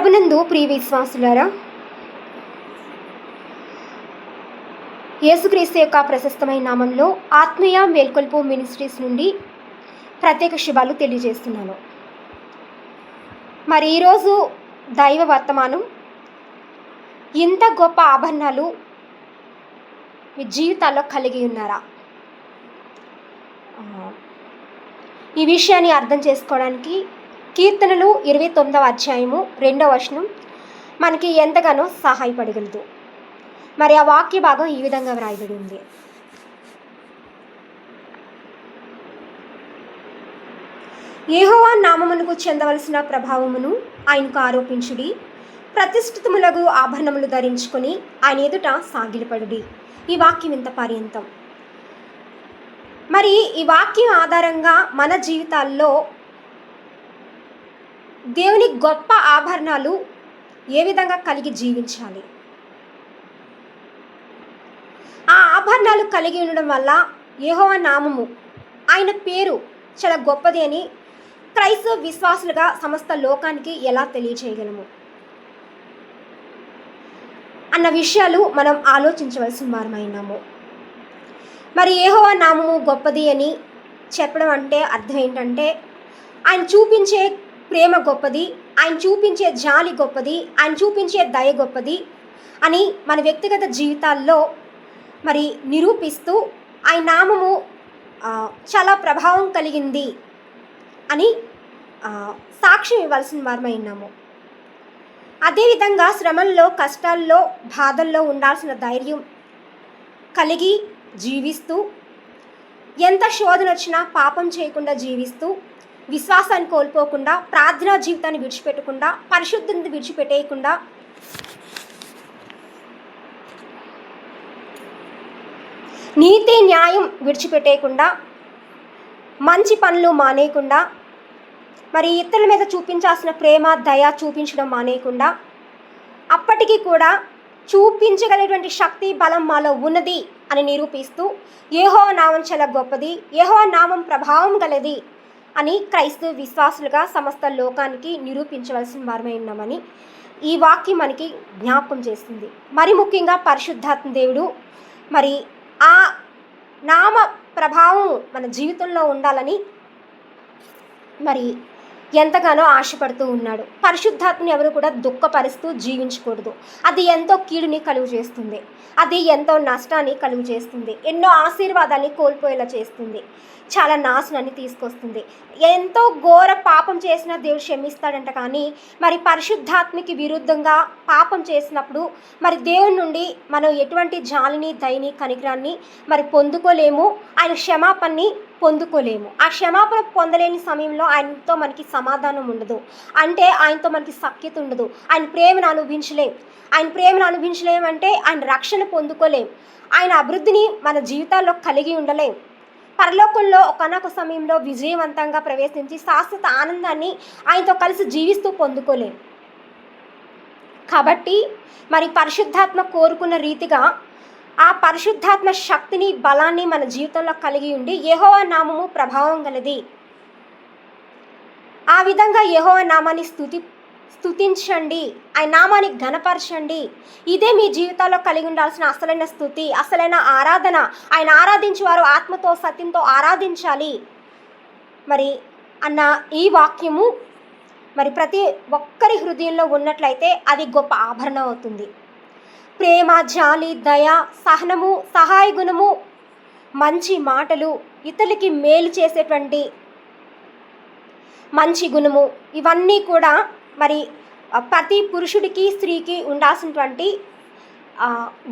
ప్రభునందు ప్రియ విశ్వాసులారా యేసుక్రీస్తు యొక్క ప్రశస్తమైన నామంలో ఆత్మీయ మేల్కొల్పు మినిస్ట్రీస్ నుండి ప్రత్యేక శుభాలు తెలియజేస్తున్నాను. మరి ఈరోజు దైవ వర్తమానం ఇంత గొప్ప ఆభరణాలు మీ జీవితాల్లో కలిగి ఉన్నారా? ఈ విషయాన్ని అర్థం చేసుకోవడానికి కీర్తనలు ఇరవై తొమ్మిదవ అధ్యాయము రెండవ వచనం. మనకి ఎంతగానో సహాయపడగలదు. మరి ఆ వాక్య భాగం ఈ విధంగా వ్రాయబడి ఉంది. ఏహోవా నామమునకు చెందవలసిన ప్రభావమును ఆయనకు ఆరోపించుడి. ప్రతిష్ఠితములకు ఆభరణములు ధరించుకొని ఆయన ఎదుట సాగిలపడుడి. ఈ వాక్యం ఇంత పర్యంతం. మరి ఈ వాక్యం ఆధారంగా మన జీవితాల్లో దేవుని గొప్ప ఆభరణాలు ఏ విధంగా కలిగి జీవించాలి? ఆ ఆభరణాలు కలిగి ఉండడం వల్ల యహోవ నామము ఆయన పేరు చాలా గొప్పది అని క్రైస్తవ విశ్వాసులుగా సమస్త లోకానికి ఎలా తెలియచేయగలము? అన్న విషయాలు మనం ఆలోచించవలసిన వారమైనాము. మరి ఏహో నామము గొప్పది అని చెప్పడం అంటే అర్థం ఏంటంటే ఆయన చూపించే ప్రేమ గొప్పది ఆయన చూపించే జాలి గొప్పది ఆయన చూపించే దయ గొప్పది అని మన వ్యక్తిగత జీవితాల్లో మరి నిరూపిస్తూ ఆయన నామము చాలా ప్రభావం కలిగింది అని సాక్ష్యం ఇవ్వాల్సిన వారమై ఉన్నాము. అదేవిధంగా శ్రమంలో కష్టాల్లో బాధల్లో ఉండాల్సిన ధైర్యం కలిగి జీవిస్తూ ఎంత శోధన వచ్చినా పాపం చేయకుండా జీవిస్తూ విశ్వాసాన్ని కోల్పోకుండా ప్రార్థనా జీవితాన్ని విడిచిపెట్టకుండా పరిశుద్ధిని విడిచిపెట్టేయకుండా. నీతి న్యాయం విడిచిపెట్టేయకుండా మంచి పనులు మానేయకుండా మరి ఇతరుల మీద చూపించాల్సిన ప్రేమ దయ చూపించడం మానేయకుండా అప్పటికీ కూడా చూపించగలిగినటువంటి శక్తి బలం మాలో ఉన్నది అని నిరూపిస్తూ ఏహో నామం చాలా గొప్పది. ఏహో నామం ప్రభావం గలది. అని క్రైస్తవ విశ్వాసులుగా సమస్త లోకానికి నిరూపించవలసిన వారమై ఉన్నామని ఈ వాక్యం మనకి జ్ఞాపకం చేస్తుంది. మరి ముఖ్యంగా పరిశుద్ధాత్మ దేవుడు మరి ఆ నామ ప్రభావం మన జీవితంలో ఉండాలని మరి ఎంతగానో ఆశపడుతూ ఉన్నాడు. పరిశుద్ధాత్మని ఎవరు కూడా దుఃఖపరుస్తూ జీవించకూడదు. అది ఎంతో కీడుని కలుగు చేస్తుంది. అది ఎంతో నష్టాన్ని కలుగు చేస్తుంది. ఎన్నో ఆశీర్వాదాన్ని కోల్పోయేలా చేస్తుంది. చాలా నాశనాన్ని తీసుకొస్తుంది. ఎంతో ఘోర పాపం చేసిన దేవుడు క్షమిస్తాడంట కానీ మరి పరిశుద్ధాత్మకి విరుద్ధంగా పాపం చేసినప్పుడు మరి దేవుడి నుండి మనం ఎటువంటి జాలిని దయని కనికరాన్ని మరి పొందుకోలేము. ఆయన క్షమాపణని పొందుకోలేము. ఆ క్షమాపణ పొందలేని సమయంలో ఆయనతో మనకి సమాధానం ఉండదు. అంటే ఆయనతో మనకి సఖ్యత ఉండదు. ఆయన ప్రేమను అనుభవించలేం. ఆయన ప్రేమను అనుభవించలేం అంటే ఆయన రక్షణ పొందుకోలేం. ఆయన అభివృద్ధిని మన జీవితాల్లో కలిగి ఉండలేం. పరలోకంలో ఒకనొక సమయంలో విజయవంతంగా ప్రవేశించి శాశ్వత ఆనందాన్ని ఆయనతో కలిసి జీవిస్తూ పొందుకోలేం. కాబట్టి మరి పరిశుద్ధాత్మ కోరుకున్న రీతిగా ఆ పరిశుద్ధాత్మ శక్తిని బలాన్ని మన జీవితంలో కలిగి ఉండి యహోవ నామము ప్రభావం గలది. ఆ విధంగా యహోవ నామాన్ని స్థుతి స్థుతించండి ఆయన నామాన్ని ఘనపరచండి. ఇదే మీ జీవితాల్లో కలిగి ఉండాల్సిన అసలైన స్థుతి అసలైన ఆరాధన. ఆయన ఆరాధించేవారు ఆత్మతో సత్యంతో ఆరాధించాలి. మరి అన్న ఈ వాక్యము మరి ప్రతి ఒక్కరి హృదయంలో ఉన్నట్లయితే అది గొప్ప ఆభరణం అవుతుంది. ప్రేమ జాలి దయ సహనము సహాయ గుణము మంచి మాటలు ఇతరులకి మేలు చేసేటువంటి మంచి గుణము ఇవన్నీ కూడా మరి ప్రతి పురుషుడికి స్త్రీకి ఉండాల్సినటువంటి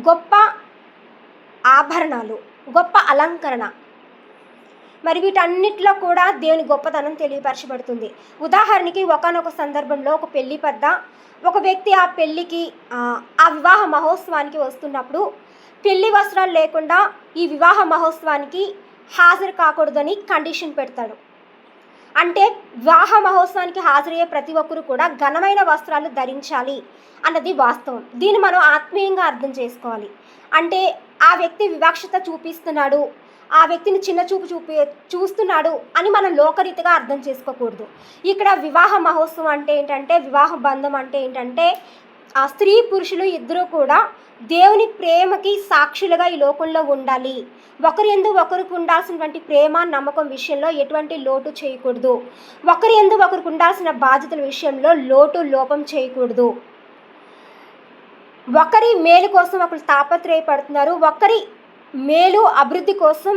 గొప్ప ఆభరణాలు గొప్ప అలంకరణ. మరి వీటన్నిటిలో కూడా దేవుని గొప్పతనం తెలియపరచబడుతుంది. ఉదాహరణకి ఒకనొక సందర్భంలో ఒక పెళ్ళి పెద్ద ఒక వ్యక్తి ఆ పెళ్ళికి ఆ వివాహ మహోత్సవానికి వస్తున్నప్పుడు పెళ్ళి వస్త్రాలు లేకుండా ఈ వివాహ మహోత్సవానికి హాజరు కాకూడదని కండిషన్ పెడతాడు. అంటే వివాహ మహోత్సవానికి హాజరయ్యే ప్రతి ఒక్కరు కూడా ఘనమైన వస్త్రాలు ధరించాలి అన్నది వాస్తవం. దీన్ని మనం ఆత్మీయంగా అర్థం చేసుకోవాలి. అంటే ఆ వ్యక్తి వివక్షత చూపిస్తున్నాడు ఆ వ్యక్తిని చిన్న చూపు చూపి చూస్తున్నాడు అని మనం లోకరీతిగా అర్థం చేసుకోకూడదు. ఇక్కడ వివాహ మహోత్సవం అంటే ఏంటంటే వివాహ బంధం అంటే ఏంటంటే ఆ స్త్రీ పురుషులు ఇద్దరూ కూడా దేవుని ప్రేమకి సాక్షులుగా ఈ లోకంలో ఉండాలి. ఒకరి ఎందు ఒకరికి ఉండాల్సినటువంటి ప్రేమ నమ్మకం విషయంలో ఎటువంటి లోటు చేయకూడదు. ఒకరి ఎందు ఒకరికి ఉండాల్సిన బాధ్యతల విషయంలో లోటు లోపం చేయకూడదు. ఒకరి మేలు కోసం ఒకరు తాపత్రయపడుతున్నారు. ఒకరి మేలు అభివృద్ధి కోసం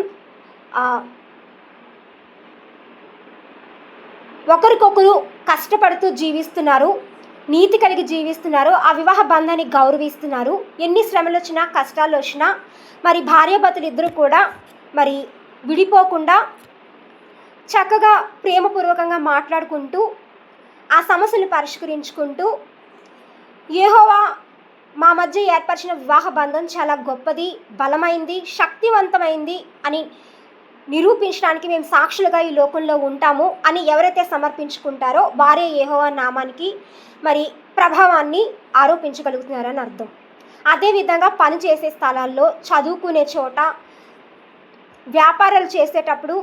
ఒకరికొకరు కష్టపడుతూ జీవిస్తున్నారు. నీతి కలిగి జీవిస్తున్నారు ఆ వివాహ బంధాన్ని గౌరవిస్తున్నారు. ఎన్ని శ్రమలు వచ్చినా కష్టాలు వచ్చినా మరి భార్యాభర్తలు ఇద్దరు కూడా మరి విడిపోకుండా చక్కగా ప్రేమపూర్వకంగా మాట్లాడుకుంటూ ఆ సమస్యను పరిష్కరించుకుంటూ ఏహోవా మా మధ్య ఏర్పరిచిన వివాహ బంధం చాలా గొప్పది బలమైంది శక్తివంతమైంది అని నిరూపించడానికి మేము సాక్షులుగా ఈ లోకంలో ఉంటాము అని ఎవరైతే సమర్పించుకుంటారో వారే ఏహోవా నామానికి మరి ప్రభావాన్ని ఆరోపించగలుగుతున్నారని అర్థం. అదేవిధంగా పనిచేసే స్థలాల్లో చదువుకునే చోట వ్యాపారాలు చేసేటప్పుడు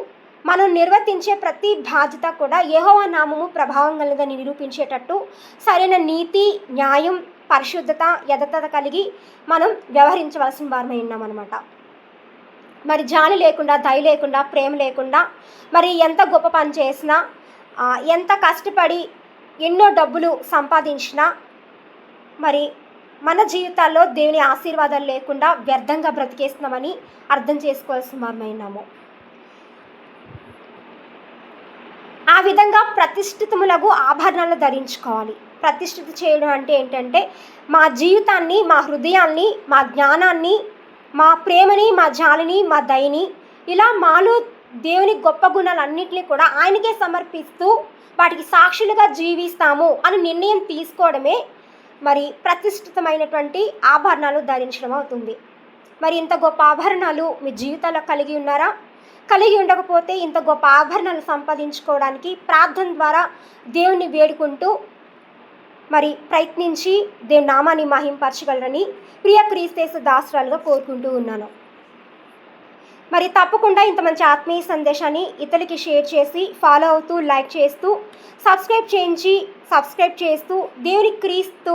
మనం నిర్వర్తించే ప్రతి బాధ్యత కూడా ఏహోవ నామము ప్రభావం కలిదని నిరూపించేటట్టు సరైన నీతి న్యాయం పరిశుద్ధత యథత కలిగి మనం వ్యవహరించవలసిన వారమై ఉన్నామన్నమాట. మరి జాలి లేకుండా దయ లేకుండా ప్రేమ లేకుండా మరి ఎంత గొప్ప పని చేసినా ఎంత కష్టపడి ఎన్నో డబ్బులు సంపాదించినా మరి మన జీవితాల్లో దేవుని ఆశీర్వాదాలు లేకుండా వ్యర్థంగా బ్రతికేస్తున్నామని అర్థం చేసుకోవాల్సిన వారమైనాము ఆ విధంగా ప్రతిష్ఠితములకు ఆభరణాలు ధరించుకోవాలి. ప్రతిష్ఠిత చేయడం అంటే ఏంటంటే మా జీవితాన్ని మా హృదయాన్ని మా జ్ఞానాన్ని మా ప్రేమని మా జాలిని మా దయని ఇలా మాలో దేవుని గొప్ప గుణాలన్నింటినీ కూడా ఆయనకే సమర్పిస్తూ వాటికి సాక్షులుగా జీవిస్తాము అని నిర్ణయం తీసుకోవడమే మరి ప్రతిష్ఠితమైనటువంటి ఆభరణాలు ధరించడం అవుతుంది. మరి ఇంత గొప్ప ఆభరణాలు మీ జీవితంలో కలిగి ఉన్నారా? కలిగి ఉండకపోతే ఇంత గొప్ప ఆభరణాలు సంపాదించుకోవడానికి ప్రార్థన ద్వారా దేవుని వేడుకుంటూ మరి ప్రయత్నించి దే నామాన్ని మహింపరచగలరని ప్రియ క్రీస్తేసు దాసరాలుగా కోరుకుంటూ ఉన్నాను. మరి తప్పకుండా ఇంత మంచి ఆత్మీయ సందేశాన్ని ఇతరులకి షేర్ చేసి ఫాలో అవుతూ లైక్ చేస్తూ సబ్స్క్రైబ్ చేయించి సబ్స్క్రైబ్ చేస్తూ దేవుని క్రీస్తు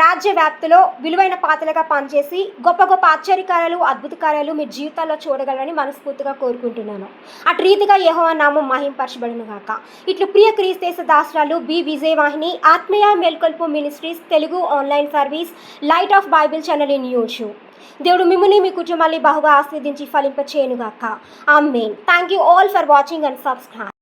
రాజ్య వ్యాప్తిలో విలువైన పాత్రలుగా పనిచేసి గొప్ప గొప్ప ఆశ్చర్యకార్యాలు అద్భుత కార్యాలు మీ జీవితాల్లో చూడగలరని మనస్ఫూర్తిగా కోరుకుంటున్నాను. అటు రీతిగా యెహోవా నామం మహింపరచబడును గాక. ఇట్లు ప్రియ క్రీస్తేశ దాసరాలు బి. విజయవాహిని ఆత్మీయ మేల్కొల్పు ministries Telugu online service light of Bible channel in YouTube. దేవుడు మిమ్మల్ని మీ కుటుంబాన్ని బహుగా ఆస్వాదించి ఫలింప చేయనుగాక main thank you all for watching and subscribe.